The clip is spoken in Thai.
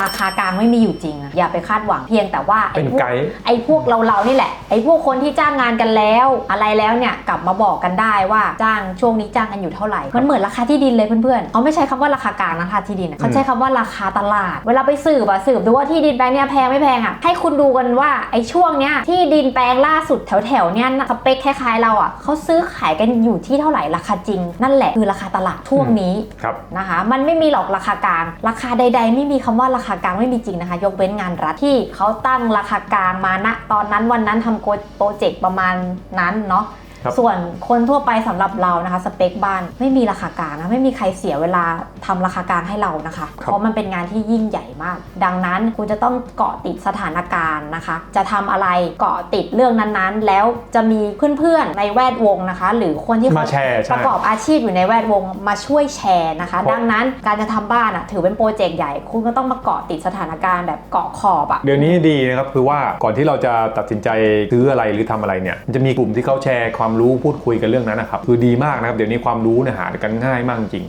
ราคากลางไม่มีอยู่จริงอะอย่าไปคาดหวังเพียงแต่ว่าไอ้เป็นพวกไกด์ไอ้พวกเราเราๆนี่แหละไอ้พวกคนที่จ้างงานกันแล้วอะไรแล้วเนี่ยกลับมาบอกกันได้ว่าจ้างช่วงนี้จ้างกันอยู่เท่าไหร่มันเหมือนราคาที่ดินเลยเพื่อนๆเขาไม่ใช้คำว่าราคากลางนะราคาที่ดินอะเขาใช้คำว่าราคาตลาด เวลาไปสืบอะสืบดูว่าที่ดินแปลงเนี่ยแพงไม่แพงอะให้คุณดูกันว่าไอ้ช่วงเนี้ยที่ดินแปลงล่าสุดแถวๆเนี่ยสเปคคล้ายๆเราอะเขาซื้อขายกันอยู่ที่เท่าไหร่ราคาจริง นั่นแหละคือราคาตลาดช่วงนี้ครับนะคะ มันไม่มีหรอกราคากลาง ราคาใด ๆ ไม่มีคำว่าราคากลางไม่มีจริงนะคะ ยกเว้นงานรัฐที่เขาตั้งราคากลางมาณตอนนั้นวันนั้นทำโปรเจกต์ประมาณนั้นเนาะ ส่วนคนทั่วไปสำหรับเรานะคะสเปคบ้านไม่มีราคากลางนะไม่มีใครเสียเวลาทำราคากลางให้เรานะคะ เพราะมันเป็นงานที่ยิ่งใหญ่มาก ดังนั้นคุณจะต้องเกาะติดสถานการณ์นะคะ จะทำอะไรเกาะติดเรื่องนั้นๆ แล้วจะมีเพื่อนๆในแวดวงนะคะ หรือคนที่เขามาแชร์ปใช่ระกอบอาชีพอยู่ในแวดวงมาช่วยแชร์นะคะเพราะดังนั้นการจะทำบ้านอะถือเป็นโปรเจกต์ใหญ่ คุณก็ต้องมาเกาะติดสถานการณ์แบบเกาะขอบอะเดี๋ยวนี้ดีนะครับคือว่าก่อนที่เราจะตัดสินใจซื้ออะไรหรือทำอะไรเนี่ยมันจะมีกลุ่มที่เขาแชร์ความรู้พูดคุยกันเรื่องนั้นนะครับคือดีมากนะครับเดี๋ยวนี้ความรู้เนี่ยหากันง่ายมากจริง